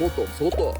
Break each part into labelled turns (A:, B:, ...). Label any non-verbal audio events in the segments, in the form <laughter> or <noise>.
A: 소또 소또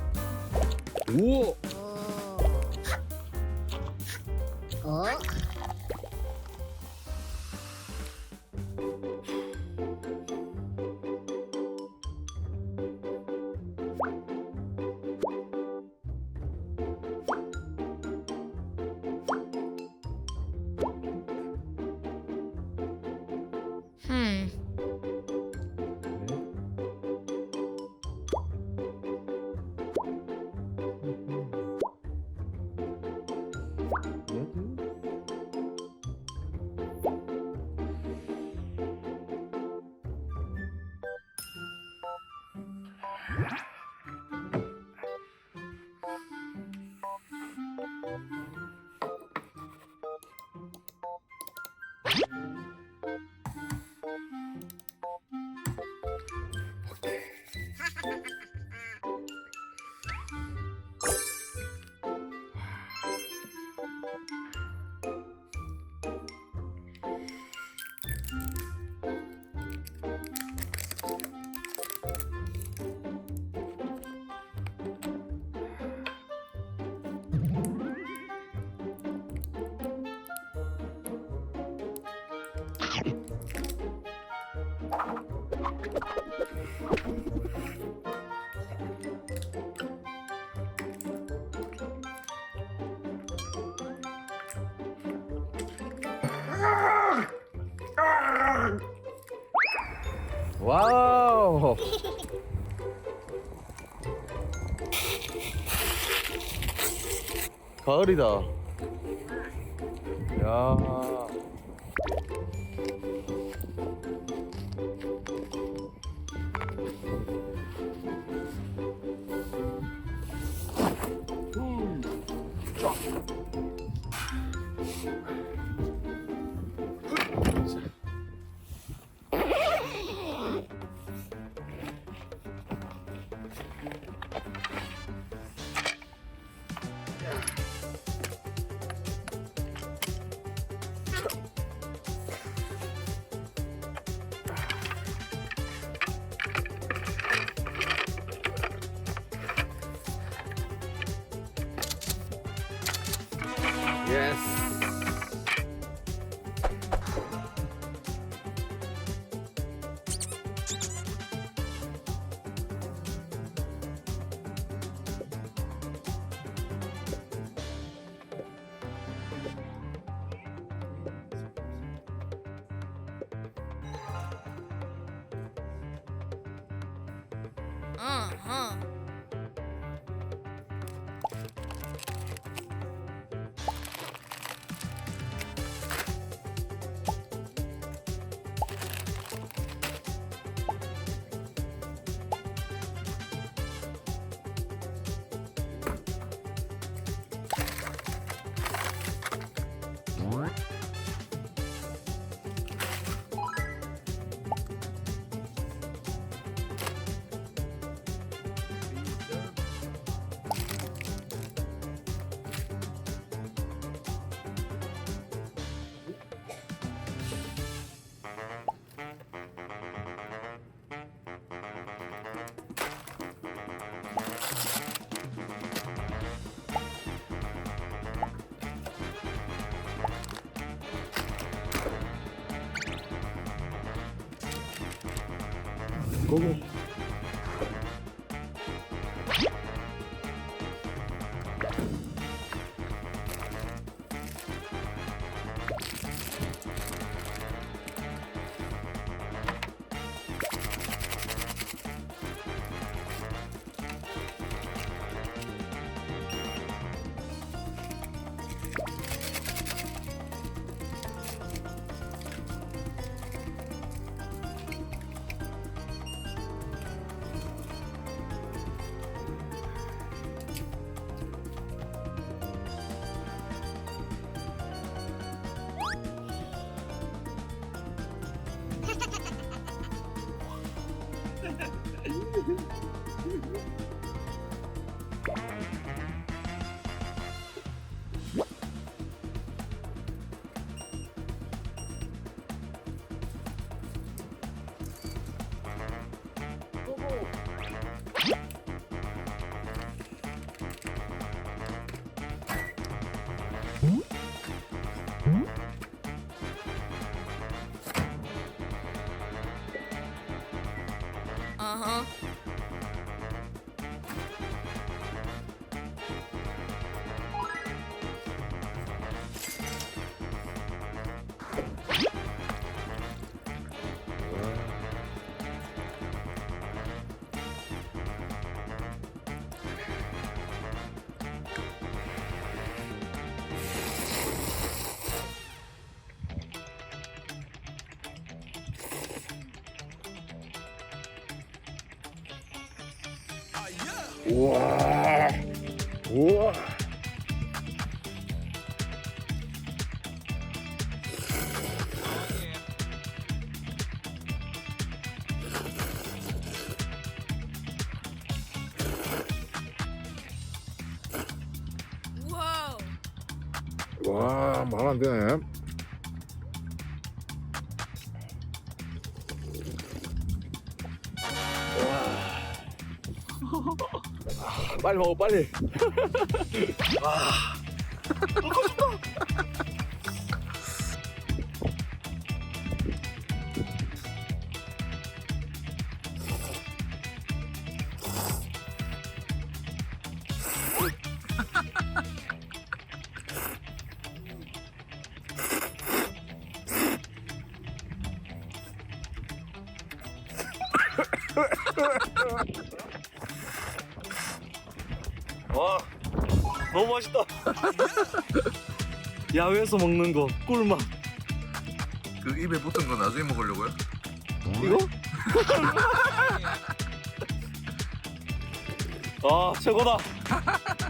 A: 와우. <laughs> 가을이다. 야 고고 우와. 우와.
B: 와,
A: 말 안 되네. 빨리 먹어, 빨리. <laughs>
C: 와 <laughs> <laughs> 야외에서 먹는 거 꿀맛
A: 그 입에 붙은 거 나중에 먹으려고요?
C: 이거? 아 최고다 <laughs>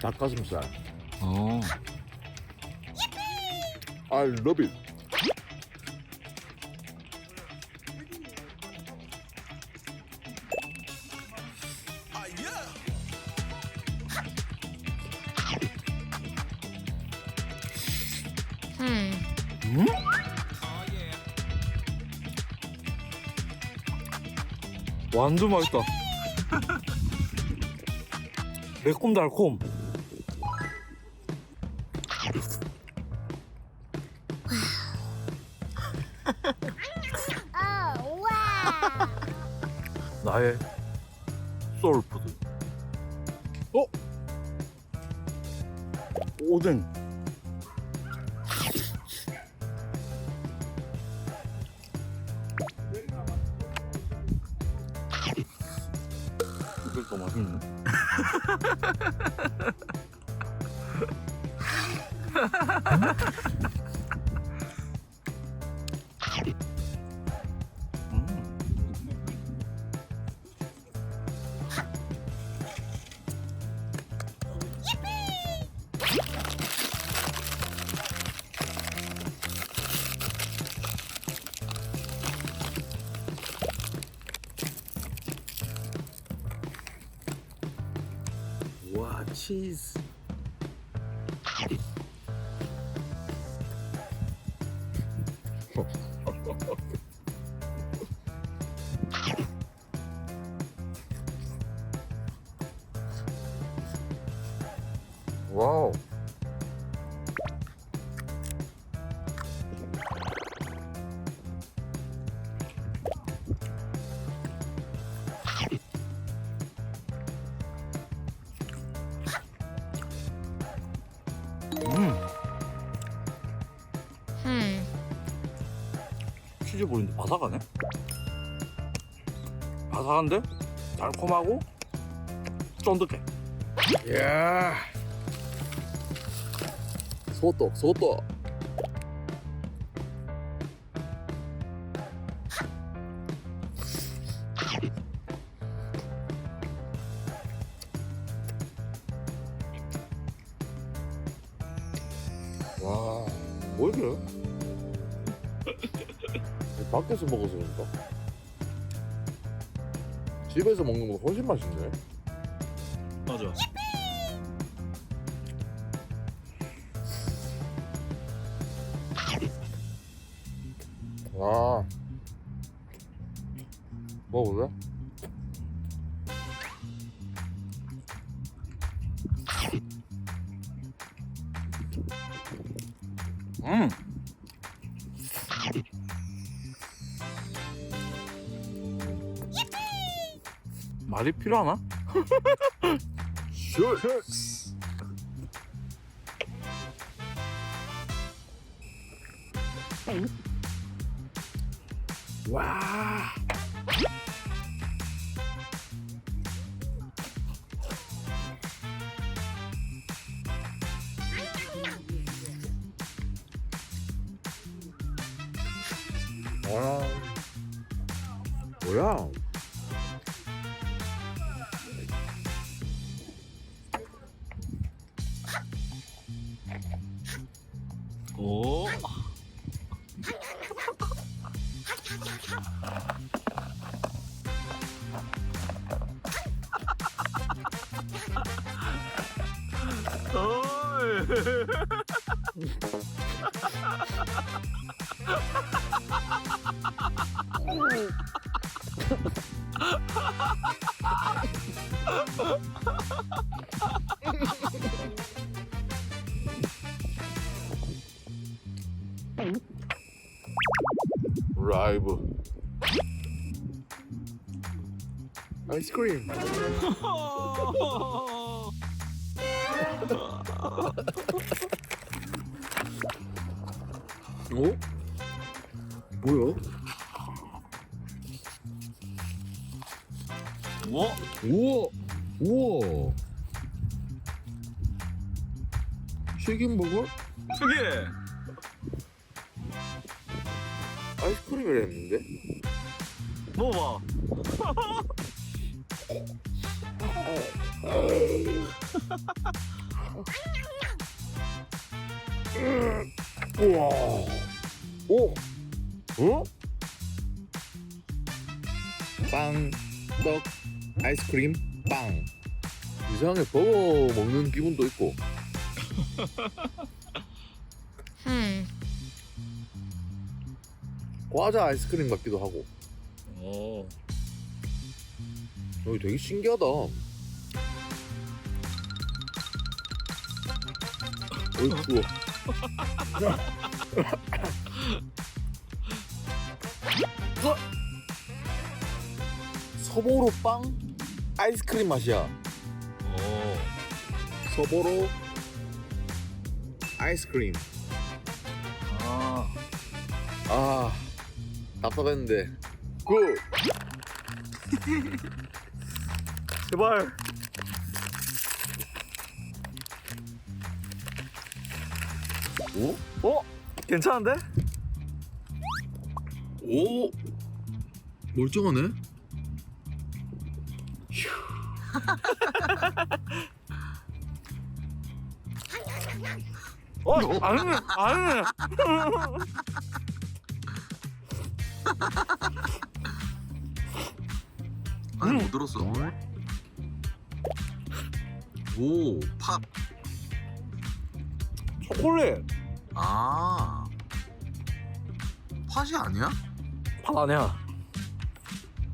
A: 닭가슴살.
C: 어
A: I love it.
B: 음.
C: 완전 맛있다 <laughs> 매콤달콤 나의 소울푸드 어? 오뎅 와 치즈 볼인데 바삭하네 바삭한데 달콤하고 쫀득해
A: 이야. 소떡, 소떡. 와, 뭐 이래? 밖에서 먹어서 그런가? 집에서 먹는 거 훨씬 맛있네.
C: 맞아. 말이 필요하나?
A: 슈! 와.
C: 오. <laughs>
A: 라 <laughs> 아이스크림. 어? 뭐야?
C: 뭐?
A: 우와! 우와! 튀김버거?
C: 특이해.
A: 아이스크림을 했는데?
C: 먹어봐. <laughs>
A: 우와! 오! 어? 빵, 떡, 아이스크림, 빵. 이상하게 버거 먹는 기분도 있고.
B: Hmm. <laughs>
A: 과자 아이스크림 같기도 하고.
C: 오.
A: 여기 되게 신기하다. 어이, 추워. 어? 서보로 빵 아이스크림 맛이야.
C: 오.
A: 서보로 아이스크림.
C: 아.
A: 아, 답답했는데. 굿! <laughs>
C: 제발.
A: 오?
C: 어? 괜찮은데?
A: 오! 멀쩡하네?
C: 어? 아니네. 아니네.
D: 아니 못 들었어. 오, 팝.
C: 초콜릿.
D: 아. 팥이 아니야?
C: 팥 아니야.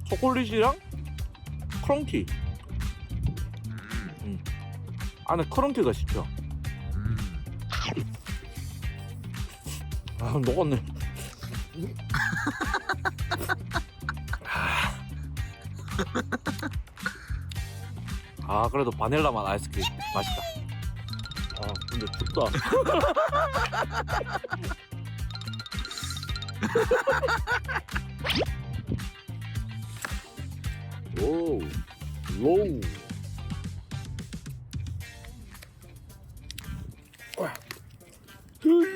C: 초콜릿이랑 크런키.
D: 음.
C: 안에 크런키가 씹혀.
D: 음.
C: 아, 녹았네. <laughs> 아, 그래도 바닐라 맛 아이스크림 맛있다. 아, 근데 춥다. <laughs>
A: 오, 로우. 그야.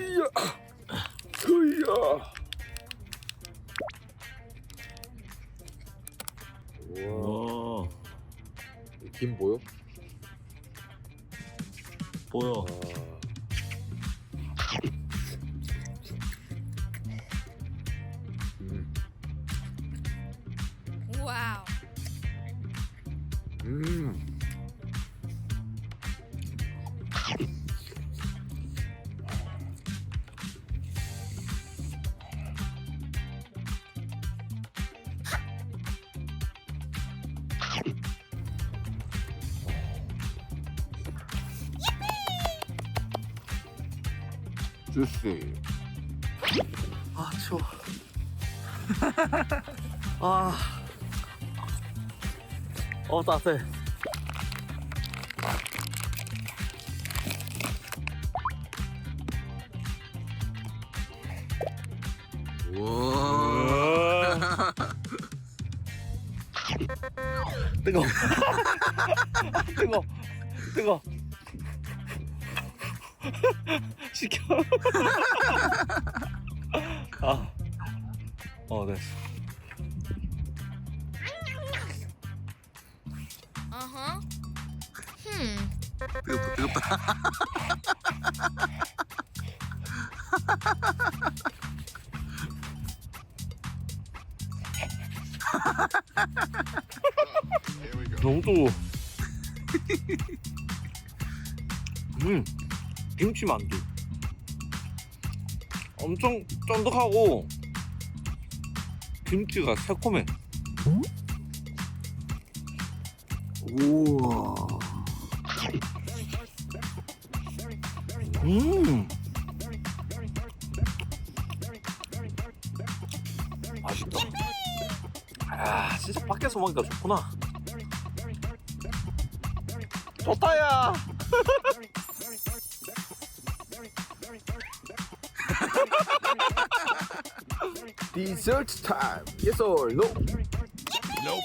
A: 우와,
C: 와,
A: 김 보여?
C: 보여.
A: 아, 주시.
C: 아 추워 <laughs> 아 어, 따뜻해.
D: 우와.
C: 뜨거. <laughs> 뜨거. 뜨거. 시켜. <laughs> 아. 어, 됐어.
B: 어허. 흠.
D: 뜨겁다 뜨겁다.
C: 너무 뜨거워. 음, 김치 만두. 엄청 쫀득하고 김치가 새콤해.
D: 우와.
C: 음. 맛있다. 아, 진짜 밖에서 먹으니까 좋구나. 좋다야. <laughs>
A: Dessert time. Yes or no? Nope.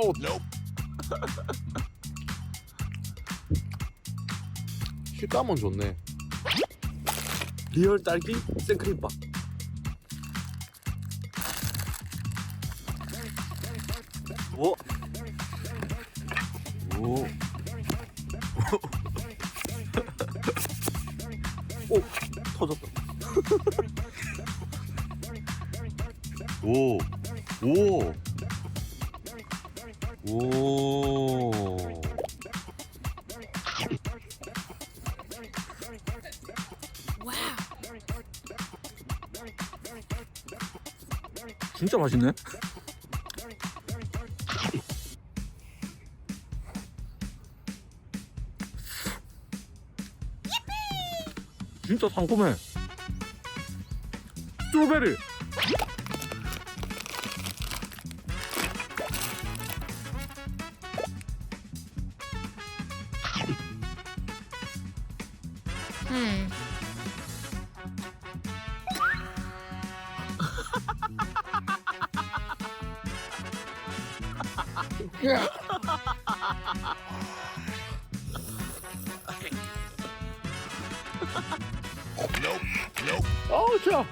C: 아우.
A: 식감은 <laughs> 좋네.
C: 리얼 딸기 생크림빵. 오. 오. 오, 맛있네. 진짜 상큼해. 스트로베리. 어우 좋아.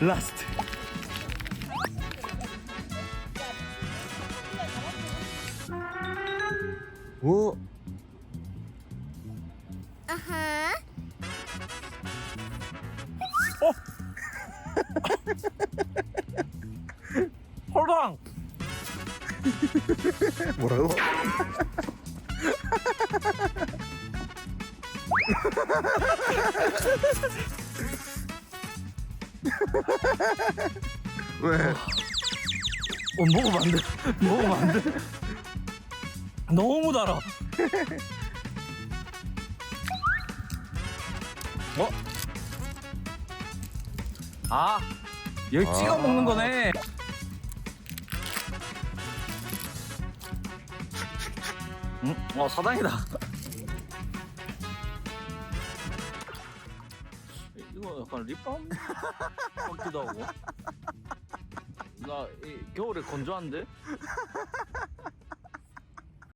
C: 라스트.
A: 오? 왜?
C: 어 먹으면 안 돼. 먹으면 안 돼. 너무 달아. 어? 아 여기
A: 아.
C: 찍어 먹는 거네. 응? 와 사당이다. 약간 립밤 <laughs> 같기도 하고. 나 이, 겨울에 건조한데?